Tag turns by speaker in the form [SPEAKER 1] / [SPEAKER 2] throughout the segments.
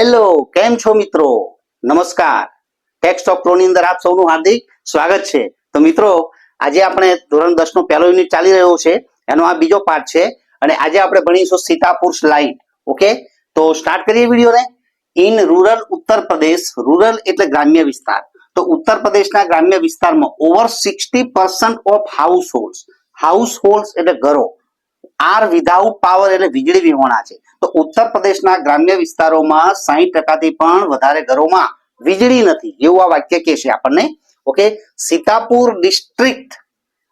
[SPEAKER 1] Hello, કેમ છો મિત્રો? નમસ્કાર. ટેક્સ્ટ ઓફ પ્રોની અંદર આપ સૌનું હાર્દિક સ્વાગત છે. તો મિત્રો, આજે આપણે ધોરણ દસ નો પહેલો યુનિટ ચાલી રહ્યો છે. એનો આ બીજો પાઠ છે. અને આજે આપણે ભણીશું સીતાપુર લાઈન ઓકે? તો સ્ટાર્ટ કરીએ વિડીયોને. In rural Uttar Pradesh rural એટલે ગ્રામ્ય વિસ્તાર. તો ઉત્તર પ્રદેશના ગ્રામ્ય વિસ્તારમાં over sixty percent of household household એટલે ઘરો. આર વિધાઉટ પાવર એટલે વીજળી વિહોણા છે. તો ઉત્તર પ્રદેશના ગ્રામ્ય વિસ્તારોમાં સાહીઠ ટકાથી પણ વધારે ઘરોમાં વીજળી નથી. એવું આ વાક્ય કહે છે આપણને. Okay? Sitapur district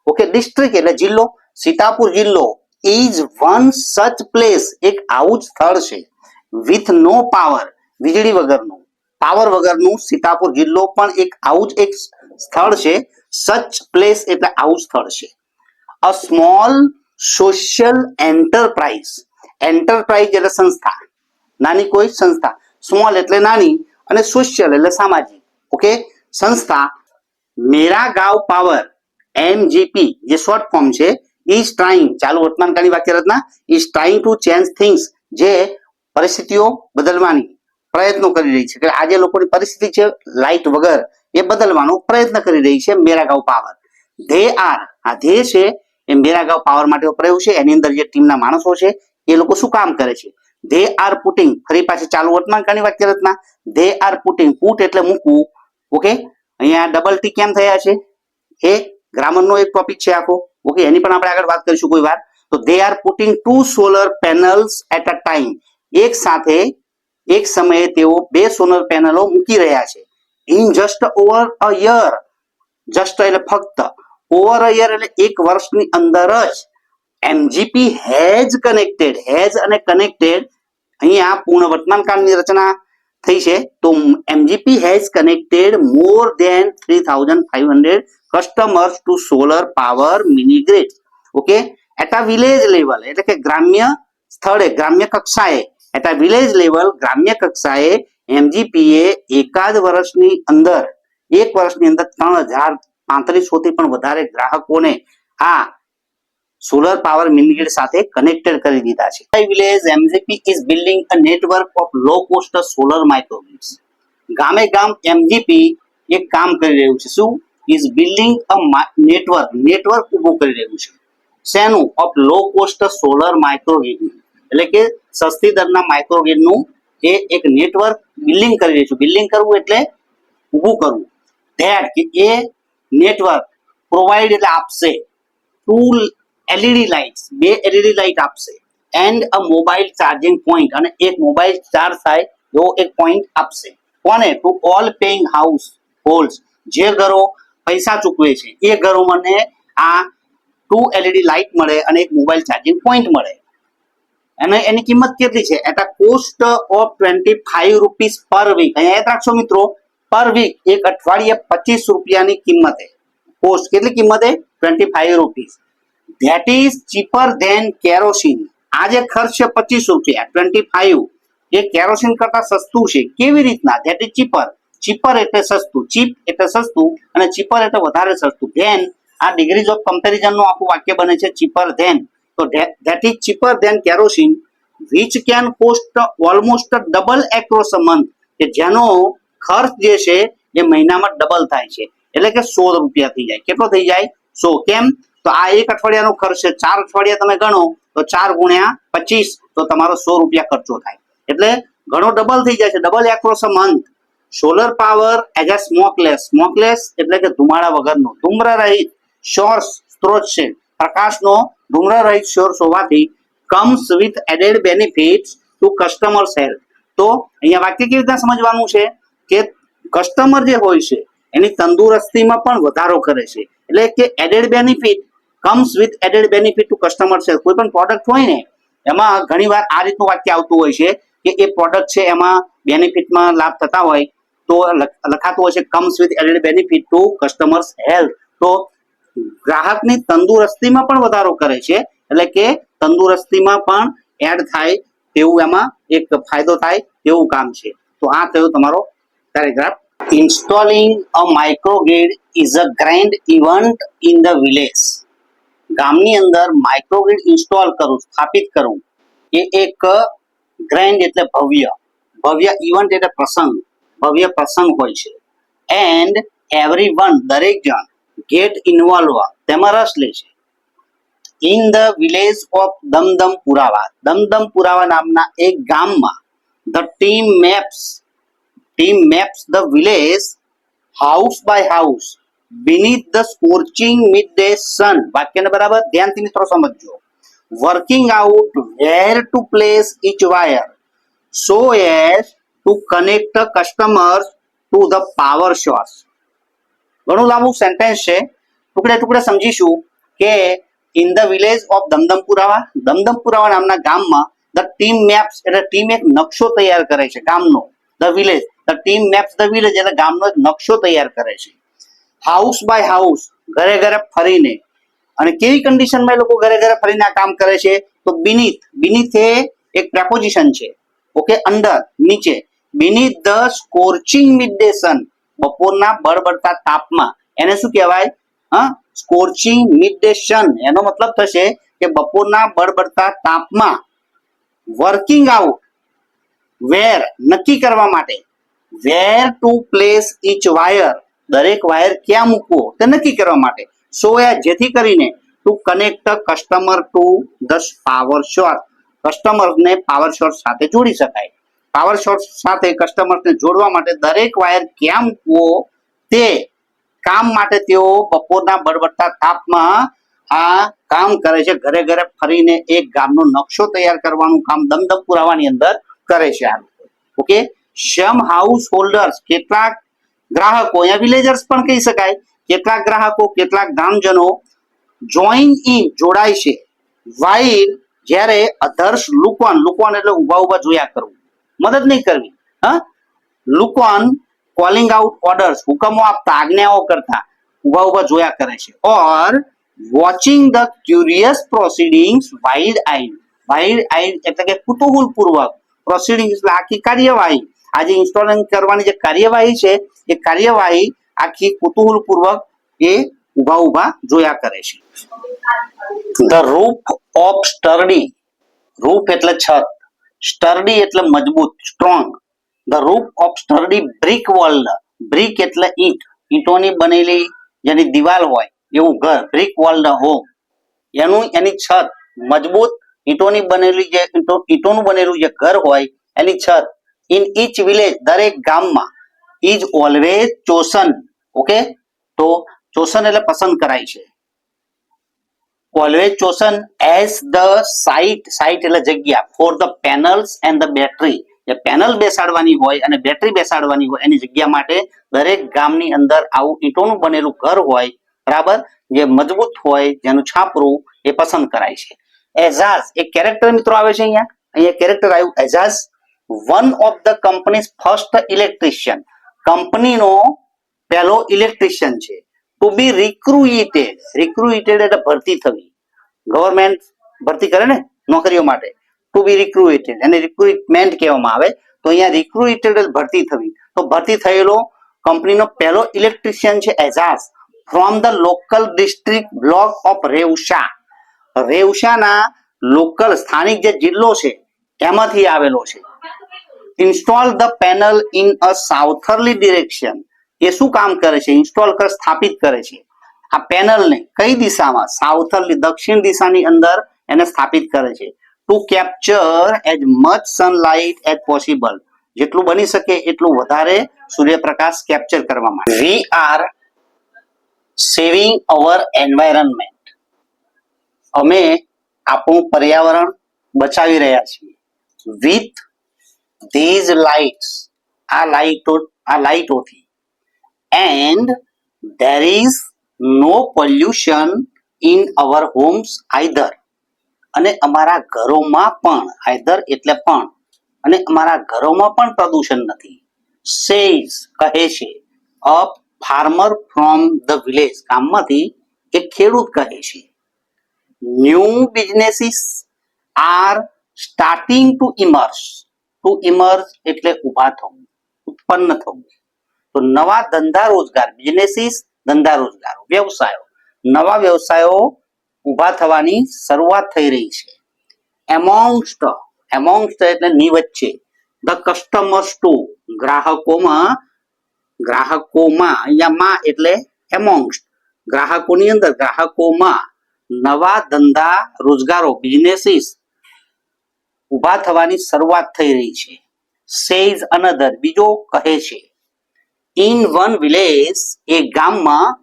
[SPEAKER 1] okay? District એટલે જિલ્લો. સીતાપુર જિલ્લો ઇઝ વન સચ પ્લેસ એક આવું જ સ્થળ છે. વિથ નો પાવર વીજળી વગરનું. પાવર વગરનું સીતાપુર જિલ્લો પણ એક આવું જ એક સ્થળ છે. સચ પ્લેસ એટલે આવું સ્થળ છે. A small social enterprise enterprise એટલે સંસ્થા. નાની કોઈ સંસ્થા. સ્મોલ એટલે નાની અને સોશિયલ એટલે સામાજિક. ઓકે સંસ્થા મેરા ગાવ પાવર એમજીપી જે શોર્ટ ફોર્મ છે ઇઝ ટ્રાઇંગ ચાલુ વર્તમાનકાળની વાક્ય રચના is trying to change things જે પરિસ્થિતિઓ બદલવાની પ્રયત્નો કરી રહી છે. કે આજે લોકોની પરિસ્થિતિ છે લાઇટ વગર. એ બદલવાનો પ્રયત્ન કરી રહી છે મેરા ગાવ પાવર. ધે આર આ ધ્યેય છે એ મેરા ગાંવ પાવર માટે વપરાયું છે, એની અંદર જે ટીમના માણસો છે, એ લોકો શું કામ કરે છે? ધે આર પુટિંગ ફરી પાછી ચાલુ વર્તમાનકાળની વાક્ય રચના ધે આર પુટિંગ પુટ એટલે મૂકવું ઓકે અહીંયા ડબલ ટી કેમ થયા છે? એ ગ્રામરનો એક ટોપિક છે આખો ઓકે એની પણ આપણે આગળ વાત કરીશું કોઈ વાર. તો they are putting two solar panels at a time એક સાથે, એક સમયે તેઓ બે સોલર પેનલો મૂકી રહ્યા છે. In just over a year just એટલે ફક્ત ઓવર અ યર એટલે એક વર્ષની અંદર જ એમજીપી હેઝ કનેક્ટેડ હેઝ અને કનેક્ટેડ અહીંયા પૂર્ણ વર્તમાન કાળની રચના થઈ છે. તો MGP has connected more than three thousand five hundred customers to solar power mini grid okay at a village level એટલે કે ગ્રામ્ય સ્થળે, ગ્રામ્ય કક્ષાએ એટ અ વિલેજ લેવલ ગ્રામ્ય કક્ષાએ એમજીપીએ એકાદ વર્ષની અંદર, એક વર્ષની અંદર ત્રણ હજાર પાંત્રીસો થી પણ વધારે ગ્રાહકોને આ સોલર પાવર મિનિગ્રીડ સાથે કનેક્ટેડ કરી દીધા છે. Village MGP is building a network of low cost solar microgrids ગામે ગામ એમજીપી એક કામ કરી રહ્યું છે. શું? Is building a network network ઊભું કરી રહ્યું છે. શેનું? Of low cost solar microgrid એટલે કે સસ્તી દરના માઇક્રોગ્રીડનું એ એક નેટવર્ક બિલ્ડિંગ કરી રહ્યું છે. બિલ્ડિંગ કરવું એટલે ઊભું કરવું. ધેટ કે એ નેટવર્ક પ્રોવાઈડ એટલે આપશે. ટુ એલઈડી લાઇટ્સ બે એલઈડી લાઇટ આપશે. And a mobile charging point અને એક મોબાઈલ ચાર્જ થાય એવો એક પોઈન્ટ આપશે. કોને? To all paying household જે ઘરો પૈસા ચૂકવે છે, એ ઘરો મને આ ટુ એલઈડી લાઇટ મળે અને એક મોબાઈલ ચાર્જિંગ પોઈન્ટ મળે. અને એની કિંમત કેટલી છે? At cost of twenty five rupees per week અહીંયા યાદ રાખશો મિત્રો પર વીક એક અઠવાડિયે પચીસ રૂપિયાની કિંમતે. કોસ્ટ કેટલી કિંમતે? Twenty five rupees that is cheaper than kerosene આજે ખર્ચ છે પચીસ રૂપિયા ટ્વેન્ટી ફાઈવ એ કેરોસીન કરતા સસ્તું છે. કેવી રીતના? ધેટ ઇઝ ચીપર ચીપર એટલે સસ્તું. ચીપ એટલે સસ્તું અને ચીપર એટલે વધારે સસ્તું. ધેન આ ડિગ્રીઝ ઓફ કમ્પેરિઝનનું આખું વાક્ય બને છે ચીપર ધેન તો that is cheaper than kerosene which can cost almost double across month કે જેનો ખર્ચ જે છે એ મહિનામાં ડબલ થાય છે. એટલે કે સો રૂપિયા થઈ જાય. કેટલો થઈ જાય? સો. કેમ? તો આ એક અઠવાડિયાનો ખર્ચ છે. ચાર અઠવાડિયા તમે ગણો, તો ચાર ગુણ્યા પચીસ, તો તમારો સો રૂપિયા ખર્ચો થાય. એટલે ઘણો ડબલ થઈ જાય છે. Double across a month solar power as a smokeless smokeless એટલે કે ધુમાડા વગરનો. ધુમ્ર રહિત સોર્સ સ્ત્રોત છે. પ્રકાશનો ધુમ્ર રહિત સોર્સ હોવાથી comes with added benefits to customers health તો અહીંયા વાક્ય કેવી રીતના સમજવાનું છે? કે કસ્ટમર જે હોય છે, એની તંદુરસ્તીમાં પણ વધારો કરે છે. એટલે કે added benefit comes with added benefit to customer છે કોઈ પણ પ્રોડક્ટ હોય ને, એમાં ઘણીવાર આ રીતનું વાક્ય આવતું હોય છે કે એ પ્રોડક્ટ છે એમાં બેનિફિટમાં લાભ થતા હોય, તો લખાતું હોય છે comes with added benefit to customers health તો ગ્રાહકની તંદુરસ્તીમાં પણ વધારો કરે છે, એટલે કે તંદુરસ્તીમાં પણ એડ થાય તેવું એમાં એક ફાયદો થાય તેવું કામ છે. તો આ થયો તમારો paragraph installing a microgrid is a grand event in the village. ગામની અંદર માઇક્રોગ્રીડ ઇન્સ્ટોલ કરું, સ્થાપિત કરું. એ એક ગ્રેન્ડ એટલે ભવ્ય. ભવ્ય ઇવેન્ટ એટલે પ્રસંગ. ભવ્ય પ્રસંગ હોય છે. એન્ડ એવરી વન દરેક જણ ગેટ ઇન્વોલ્વ તેમાં રસ લે છે. In the village of Damdam Purawa Damdam Purawa નામના એક ગામમાં the team maps team maps the village house by house beneath the scorching midday sun. વાક્યને બરાબર ધ્યાનથી મિત્રો સમજજો. Working out where to place wire so as to connect the customers to the power source. ઘણું લાંબુ sentence છે. ટુકડે ટુકડે સમજીશું કે in the village of Damdampurawa Damdampurawa નામના ગામમાં ધ ટીમ મેપ્સ એટલે ટીમ એક નકશો તૈયાર કરે છે ગામનો. The village the team maps the village એટલે ગામનો એક નકશો તૈયાર કરે છે. હાઉસ બાય હાઉસ ઘરે ઘરે ફરીને. અને કેવી કન્ડિશનમાં એ લોકો ઘરે ઘરે ફરીને આ કામ કરે છે? તો બિનીથ બિનીથ એ એક પ્રેપોઝિશન છે. ઓકે અંદર. નીચે. Beneath the scorching midday sun બપોરના બળબડતા તાપમાં. એને શું કહેવાય? હા? સ્કોર્ચિંગ મિડ ડે સન એનો મતલબ થશે કે બપોરના બળબડતા તાપમાં વર્કિંગ આઉટ વેર નક્કી કરવા માટે. Where to place each wire. દરેક વાયર ક્યાં મૂકવો તે નક્કી કરવા માટે. સો એ જેથી કરીને to connect customer to the power short. કસ્ટમરને પાવર શોર્ટ સાથે જોડી શકાય. પાવર શોર્ટ સાથે કસ્ટમરને જોડવા માટે દરેક વાયર ક્યાં મૂકવો તે કામ માટે તેઓ બપોરના બળબડતા તાપમાં આ કામ કરે છે. ઘરે ઘરે ફરીને એક ગામનો નકશો તૈયાર કરવાનું કામ, દમદમ પુરાવાની અંદર કરે છે આ લોકો ઓકે સમ હાઉસ હોલ્ડર્સ કેટલાક ગ્રાહકો, અહીંયા વિલેજર્સ પણ કહી શકાય, કેટલાક ગ્રાહકો, કેટલાક ગામજનો જોઈન ઇન જોડાય છે. વાઇલ જ્યારે અધર્સ લુકોન લુકોન એટલે ઊભા ઊભા જોયા કરવું. મદદ નહીં કરવી. હા? Look on calling out orders હુકમો આપતા, આજ્ઞાઓ કરતા ઊભા ઊભા જોયા કરે છે. Or watching the curious proceedings wild eyed wild eyed એટલે કે કુતૂહલ પૂર્વક પ્રોસિડિંગ આખી કાર્યવાહી. આજે ઇન્સ્ટોલિંગ કરવાની જે કાર્યવાહી છે, એ કાર્યવાહી આખી કુતુહલ પૂર્વક એ ઊભા ઊભા જોયા કરે છે. The roof of sturdy roof એટલે છત. સ્ટર્ડી એટલે મજબૂત strong the roof of sturdy brick walled brick એટલે ઈંટ. ઈંટોની બનેલી જેની દિવાલ હોય, એવું ઘર બ્રિક વર્લ્ડ હોમ એનું, એની છત મજબૂત ઈંટોની બનેલી જે ઈટોનું બનેલું જે ઘર હોય, એની છત ઇન ઈચ વિલેજ, દરેક ગામમાં ઇઝ ઓલવેઝ ચોસન, ઓકે? તો ચોસન એટલે પસંદ કરાય છે. Always chosen as the site site એટલે જગ્યા, for the panels and the battery. જે પેનલ બેસાડવાની હોય અને બેટરી બેસાડવાની હોય, એની જગ્યા માટે દરેક ગામની અંદર આવું ઈંટોનું બનેલું ઘર હોય, બરાબર? જે મજબૂત હોય, જેનું છાપરું એ પસંદ કરાય છે. એઝાઝ એક કેરેક્ટર મિત્રો આવે છે અહીંયા. અહીંયા કેરેક્ટર આવ્યું Aijaz one of the company's first electrician કંપનીનો પહેલો ઇલેક્ટ્રિશિયન છે. ટુ બી રિક્રુઇટેડ રિક્રુઇટેડ એટલે ભરતી થવી. ગવર્મેન્ટ ભરતી કરે ને નોકરીઓ માટે. ટુ બી રિક્રુઇટેડ એને રિક્રુઇટમેન્ટ કહેવામાં આવે. તો અહીંયા રિક્રુઇટેડ ભરતી થવી. તો ભરતી થયેલો કંપનીનો પહેલો ઇલેક્ટ્રિશિયન છે Aijaz. From the local district block of Revsha રેવશાના local સ્થાનિક જે જિલ્લો છે, એમાંથી આવેલો છે. Install the panel in a southerly direction એ શું કામ કરે છે? ઇન્સ્ટોલ કર, સ્થાપિત કરે છે. આ પેનલને કઈ દિશામાં? સાઉથરલી દક્ષિણ દિશાની અંદર એને સ્થાપિત કરે છે. To capture as much sunlight as possible જેટલું બની શકે એટલું વધારે સૂર્યપ્રકાશ કેપ્ચર કરવા માટે. We are saving our environment અમે આપણું પર્યાવરણ બચાવી રહ્યા છીએ. વિથ ધીઝ લાઇટ્સ આ લાઇટો આ લાઇટોથી and there is no pollution in our homes either અને અમારા ઘરોમાં પણ આઈધર એટલે પણ, અને અમારા ઘરોમાં પણ પ્રદૂષણ નથી. સેઝ કહે છે a farmer from the village ગામમાંથી એક ખેડૂત કહે છે. New businesses are starting to emerge to emerge એટલે ઊભા થવું, ઉત્પન્ન થવું. તો નવા ધંધા રોજગાર બિઝનેસીસ ધંધા રોજગારો, વ્યવસાયો. નવા વ્યવસાયો ઊભા થવાની શરૂઆત થઈ રહી છે. એમોંગસ્ટ એમોંગસ્ટ એટલે ની વચ્ચે ધ કસ્ટમર્સ ટુ ગ્રાહકોમાં ગ્રાહકોમાં અહીંયા માં એટલે એમોંગસ્ટ ગ્રાહકોની અંદર, ગ્રાહકોમાં નવા ધંધા રોજગારો બિઝનેસીસ ઊભા થવાની શરૂઆત થઈ રહી છે. સેઝ અનધર બીજો કહે છે ઇન વન વિલેજ એ ગામમાં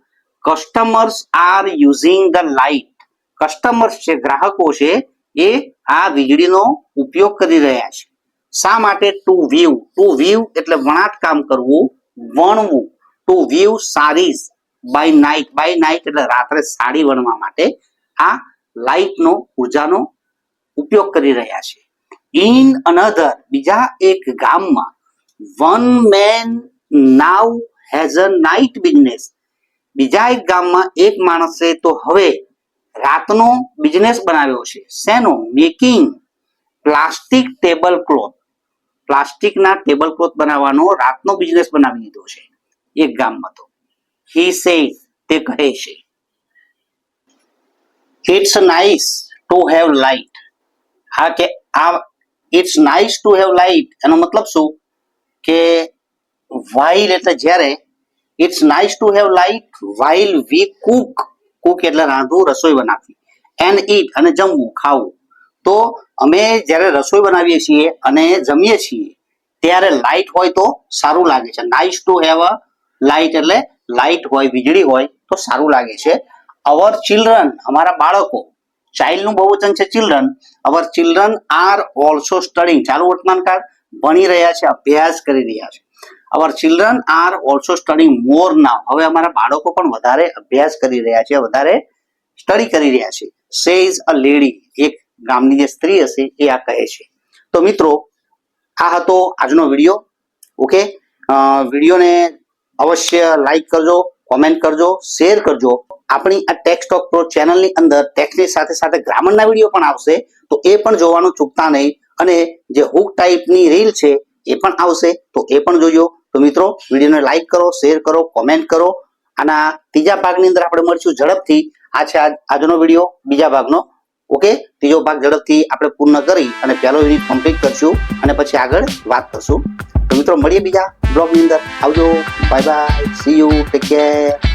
[SPEAKER 1] customers are using the light customers છે ગ્રાહકો છે, એ આ વીજળીનો ઉપયોગ કરી રહ્યા છે. શા માટે? ટુ વ્યૂ ટુ વ્યૂ એટલે વણાટ કામ કરવું, વણવું. To weave saris by night by night એટલે રાત્રે સાડી વણવા માટે આ લાઇટનો ઉર્જાનો ઉપયોગ કરી રહ્યા છે. ઇન અનધર બીજા એક ગામમાં one man now has a night business બીજા એક ગામમાં એક માણસે તો હવે રાતનો બિઝનેસ બનાવ્યો છે. શેનો? મેકિંગ પ્લાસ્ટિક ટેબલ ક્લોથ પ્લાસ્ટિકના ટેબલ ક્લોથ બનાવવાનો, રાતનો બિઝનેસ બનાવી દીધો છે. એક ગામમાં તો. હી સે તે કહે છે. It's nice to have light હા કે આ it's nice to have light એનો મતલબ શું? કે વાઇલ એટલે જ્યારે it's nice to have light while we cook cook એટલે રાંધવું, રસોઈ બનાવવી. એન્ડ ઈટ અને જમવું, ખાવું. તો અમે જ્યારે રસોઈ બનાવીએ છીએ અને જમીએ છીએ, ત્યારે લાઇટ હોય તો સારું લાગે છે. Nice to have a light એટલે લાઇટ હોય, વીજળી હોય તો સારું લાગે છે. અવર ચિલ્ડ્રન અમારા બાળકો ચાઇલ્ડનું બહુવચન છે children our children are also studying ચાલુ વર્તમાનકાળ ભણી રહ્યા છે, અભ્યાસ કરી રહ્યા છે. Our children are also studying more now હવે અમારા બાળકો પણ વધારે અભ્યાસ કરી રહ્યા છે, વધારે સ્ટડી કરી રહ્યા છે. સેઝ અ લેડી એક ગામની જે સ્ત્રી હશે, એ આ કહે છે. તો મિત્રો, આ હતો આજનો વીડિયો. ઓકે વિડીયોને અવશ્ય લાઈક કરજો કોમેન્ટ કરજો શેર કરજો. આપણી આ ટેક્સ ટોક પ્રો ચેનલની અંદર ટેક્સની સાથે સાથે ગ્રામરના વીડિયો પણ આવશે. તો એ પણ જોવાનું ચૂકતા નહીં. અને જે હુક ટાઈપની રીલ છે, એ પણ આવશે. તો એ પણ જોજો. તો મિત્રો, વિડીયોને લાઈક કરો શેર કરો કોમેન્ટ કરો. આના ત્રીજા ભાગની અંદર આપણે મળશું ઝડપથી. આ છે આજ- આજનો વીડિયો બીજા ભાગનો. ઓકે ત્રીજો ભાગ ઝડપથી આપણે પૂર્ણ કરી અને પહેલો યુનિટ કમ્પ્લીટ કરશું અને પછી આગળ વાત કરશું. તો મિત્રો, મળીએ બીજા બ્લોગની અંદર. આવજો. Bye bye see you take care